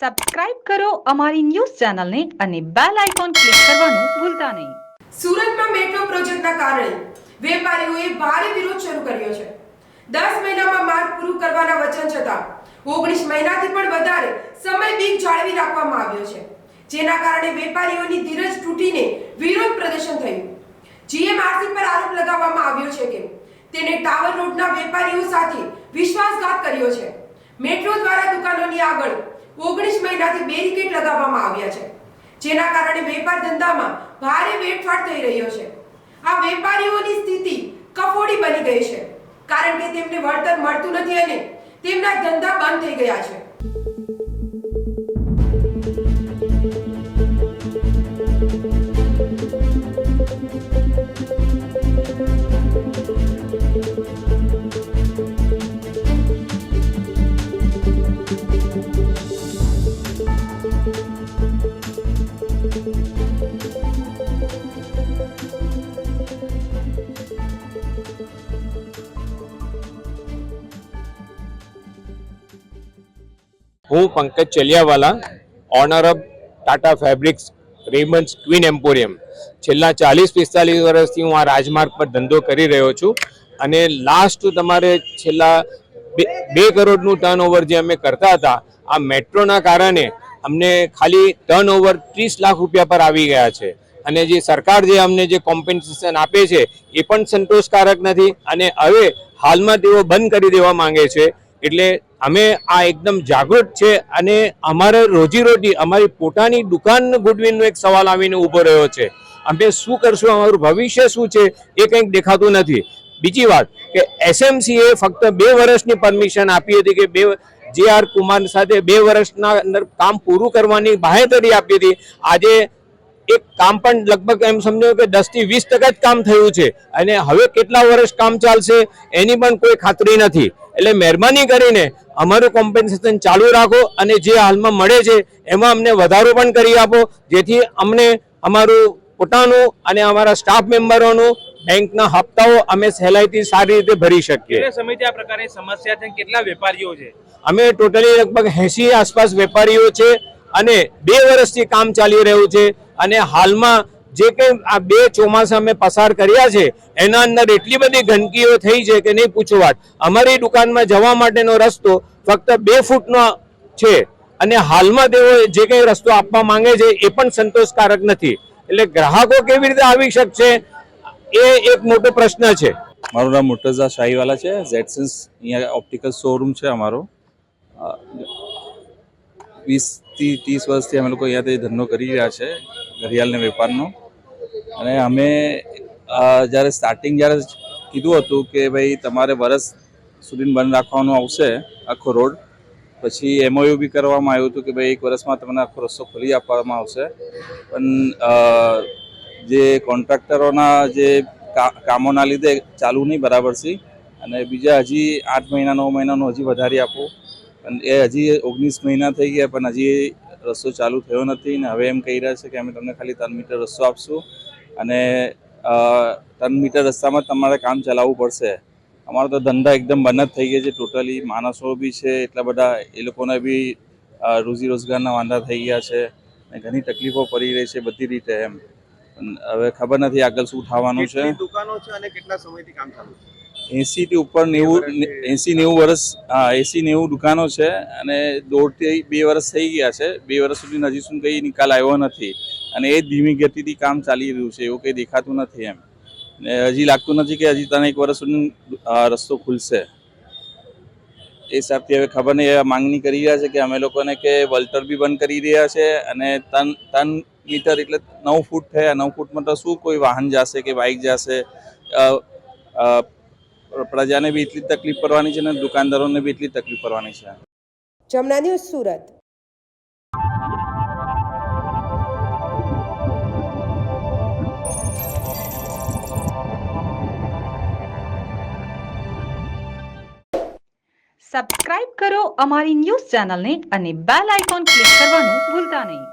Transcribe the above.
Subscribe કરો અમારી news ચેનલને અને બેલ આઇકોન ક્લિક કરવાનું ભૂલતા નહીં. સુરતમાં મેટ્રો પ્રોજેક્ટના કારણે વેપારીઓએ ભારે વિરોધ શરૂ કર્યો છે. દસ મહિનામાં માર્ગ પૂરું કરવાના વચન છતાં ઓગણીસ મહિનાથી પણ વધારે સમય બીક જાળવી રાખવામાં આવ્યો છે. જેના કારણે વેપારીઓની ધીરજ તૂટીને વિરોધ પ્રદર્શન થયું. જીએમઆરસી પર આરોપ લગાવવામાં આવ્યો છે કે તેને ટાવર રોડના વેપારીઓ સાથે વિશ્વાસઘાત કર્યો છે. મેટ્રો દ્વારા દુકાનોની આગળ ઓગણીસ મહિનાથી બેરિકેડ લગાવવામાં આવ્યા છે. જેના કારણે વેપાર ધંધામાં ભારે વેડફાટ થઈ રહ્યો છે. આ વેપારીઓની સ્થિતિ કફોડી બની ગઈ છે. કારણ કે તેમને વળતર મળતું નથી અને તેમના ધંધા બંધ થઈ ગયા છે. હું Pankaj Chaliyawala owner of Tata fabrics Raymonds queen emporium છેલ્લા ચાલીસ, પિસ્તાલીસ વર્ષથી હું આ રાજમાર્ગ પર ધંધો કરી રહ્યો છું અને લાસ્ટ તમારે છેલ્લા બે- કરોડનું ટર્ન ઓવર જે અમે કરતા હતા, આ મેટ્રોના કારણે અમને ખાલી ટર્ન ઓવર ત્રીસ લાખ રૂપિયા પર આવી ગયા છે. અને જે સરકાર જે અમને જે કોમ્પન્સેશન આપે છે, એ પણ સંતોષકારક નથી અને હવે હાલમાં તેઓ બંધ કરી દેવા માંગે છે. એટલે અમે આ એકદમ જાગૃત છે અને અમારે રોજીરોટી અમારી પોતાની દુકાન ગુડવિલનો એક સવાલ આવીને ઊભો રહ્યો છે. અમે શું કરશું? અમારું ભવિષ્ય શું છે? એ કંઈક દેખાતું નથી. બીજી વાત કે એસએમસીએ ફક્ત બે વર્ષની પરમિશન આપી હતી કે બે જે આર કુમાર સાથે બે વર્ષના અંદર કામ પૂરું કરવાની બાહેતરી આપી હતી. આજે એક કામ પણ લગભગ એમ સમજો કે દસથી વીસ ટકા જ કામ થયું છે. અને હવે કેટલા વર્ષ કામ ચાલશે એની પણ કોઈ ખાતરી નથી. એટલે મહેરબાની કરીને અમારું કોમ્પન્સેશન ચાલુ રાખો અને જે હાલમાં મળે છે એમાં અમને વધારો પણ કરી આપો જેથી અમને અમારું પોતાનું અને અમારા સ્ટાફ મેમ્બરોનું બેંકના હપ્તાઓ અમે સહેલાઈથી સારી રીતે ભરી શકીએ. સમયથી આ પ્રકારની સમસ્યા છે કેટલા વેપારીઓ છે? અમે ટોટલી લગભગ એસી આસપાસ વેપારીઓ છે અને બે વર્ષથી કામ ચાલી રહ્યું છે. અને હાલમાં જે કંઈ આ બે ચોમાસા અમે પસાર કર્યા છે, એના અંદર એટલી બધી ગંદકીઓ થઈ છે કે નહીં પૂછો વાત. અમારી દુકાનમાં જવા માટેનો રસ્તો ફક્ત બે ફૂટનો છે અને હાલમાં તેઓ જે કંઈ રસ્તો આપવા માંગે છે, એ પણ સંતોષકારક નથી. એટલે ગ્રાહકો કેવી રીતે આવી શકશે, એ એક મોટો પ્રશ્ન છે. મારું નામ મુર્તઝા શાહીવાલા છે. ઝેડસન્સ અહીંયા ઓપ્ટિકલ શોરૂમ છે અમારો. વીસથી ત્રીસ વર્ષથી અમે લોકો અહીંયાથી ધંધો કરી રહ્યા છે, ઘડિયાળને વેપારનો. અને અમે જ્યારે સ્ટાર્ટિંગ જ્યારે કીધું હતું કે ભાઈ તમારે વરસ સુધી બંધ રાખવાનું આવશે, આખો રોડ, પછી એમઓયુ બી કરવામાં આવ્યું હતું કે ભાઈ એક વર્ષમાં તમને આખો રસ્તો ખોલી આપવામાં આવશે. પણ જે કોન્ટ્રાક્ટરોના જે કામોના લીધે ચાલુ નહીં બરાબર છે અને બીજા હજી આઠ મહિના, નવ મહિનાનું હજી વધારી આપો. પણ એ હજી ઓગણીસ મહિના થઈ ગયા, પણ હજી રસ્તો ચાલુ થયો નથી ને હવે એમ કહી રહ્યા છે કે અમે તમને ખાલી ત્રણ મીટર રસ્તો આપશું અને ત્રણ મીટર રસ્તામાં તમારે કામ ચલાવવું પડશે. અમારો તો ધંધા એકદમ બંધ જ થઈ ગયા છે, ટોટલી માણસો બી છે, એટલા બધા એ લોકોને બી રોજી રોજગારના વાંધા થઈ ગયા છે અને ઘણી તકલીફો પડી રહી છે બધી રીતે એમ. હવે ખબર નથી આગળ શું થવાનું છે. દુકાનો છે અને કેટલા સમયથી કામ ચાલુ છે? એસી થી ઉપર નેવું એસી નેવું વર્ષ હા એસી નેવું દુકાનો છે અને દોઢથી બે વર્ષ થઈ ગયા છે. બે વર્ષ સુધી હજી સુધી કંઈ નિકાલ આવ્યો નથી. અને એ ધીમી ગતિથી કામ ચાલી રહ્યું છે એવું કંઈ દેખાતું નથી એમ. ને હજી લાગતું નથી કે હજી તને એક વર્ષ સુધી રસ્તો ખુલશે. એ હિસાબથી હવે ખબર નહીં એ માંગણી કરી રહ્યા છે કે અમે લોકોને કે વલ્ટર બી બંધ કરી રહ્યા છે અને તન તન મીટર એટલે નવ ફૂટ થયા. નવ ફૂટમાં તો શું કોઈ વાહન જશે કે બાઇક જશે? પ્રજાને બી એટલી તકલીફ પડવાની છે અને દુકાનદારોને બી એટલી તકલીફ પડવાની છે. જમના ન્યૂઝ સુરત. સબસ્ક્રાઇબ કરો અમારી ન્યૂઝ ચેનલને અને બેલ આઇકોન ક્લિક કરવાનું ભૂલતા નહીં.